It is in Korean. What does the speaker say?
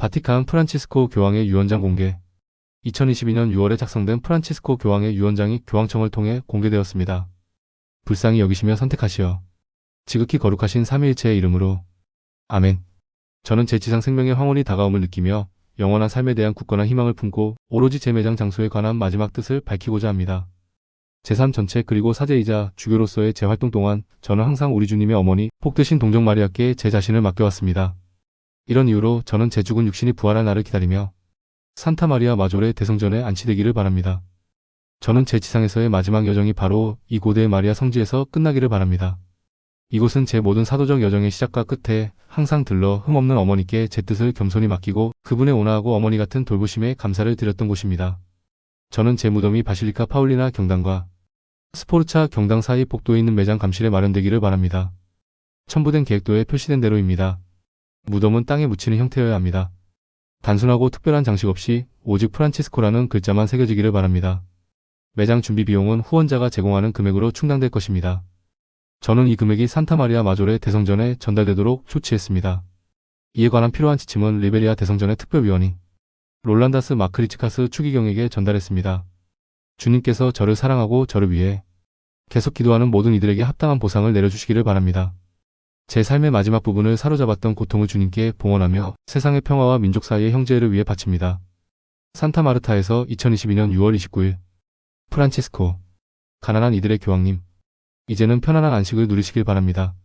바티칸 프란치스코 교황의 유언장 공개 2022년 6월에 작성된 프란치스코 교황의 유언장이 교황청을 통해 공개되었습니다. 불쌍히 여기시며 선택하시어 지극히 거룩하신 삼위일체의 이름으로 아멘. 저는 제 지상 생명의 황혼이 다가옴을 느끼며 영원한 삶에 대한 굳건한 희망을 품고 오로지 제 매장 장소에 관한 마지막 뜻을 밝히고자 합니다. 제3 전체 그리고 사제이자 주교로서의 제 활동 동안 저는 항상 우리 주님의 어머니 복되신 동정 마리아께 제 자신을 맡겨왔습니다. 이런 이유로 저는 제 죽은 육신이 부활할 날을 기다리며 산타 마리아 마조레 대성전에 안치되기를 바랍니다. 저는 제 지상에서의 마지막 여정이 바로 이 고대의 마리아 성지에서 끝나기를 바랍니다. 이곳은 제 모든 사도적 여정의 시작과 끝에 항상 들러 흠없는 어머니께 제 뜻을 겸손히 맡기고 그분의 온화하고 어머니 같은 돌보심에 감사를 드렸던 곳입니다. 저는 제 무덤이 바실리카 파울리나 경당과 스포르차 경당 사이 복도에 있는 매장 감실에 마련되기를 바랍니다. 첨부된 계획도에 표시된 대로입니다. 무덤은 땅에 묻히는 형태여야 합니다. 단순하고 특별한 장식 없이 오직 프란치스코라는 글자만 새겨지기를 바랍니다. 매장 준비 비용은 후원자가 제공하는 금액으로 충당될 것입니다. 저는 이 금액이 산타마리아 마조레 대성전에 전달되도록 조치했습니다. 이에 관한 필요한 지침은 리베리아 대성전의 특별위원이 롤란다스 마크리치카스 추기경에게 전달했습니다. 주님께서 저를 사랑하고 저를 위해 계속 기도하는 모든 이들에게 합당한 보상을 내려주시기를 바랍니다. 제 삶의 마지막 부분을 사로잡았던 고통을 주님께 봉헌하며 세상의 평화와 민족 사이의 형제를 위해 바칩니다. 산타 마르타에서 2022년 6월 29일 프란치스코 가난한 이들의 교황님 이제는 편안한 안식을 누리시길 바랍니다.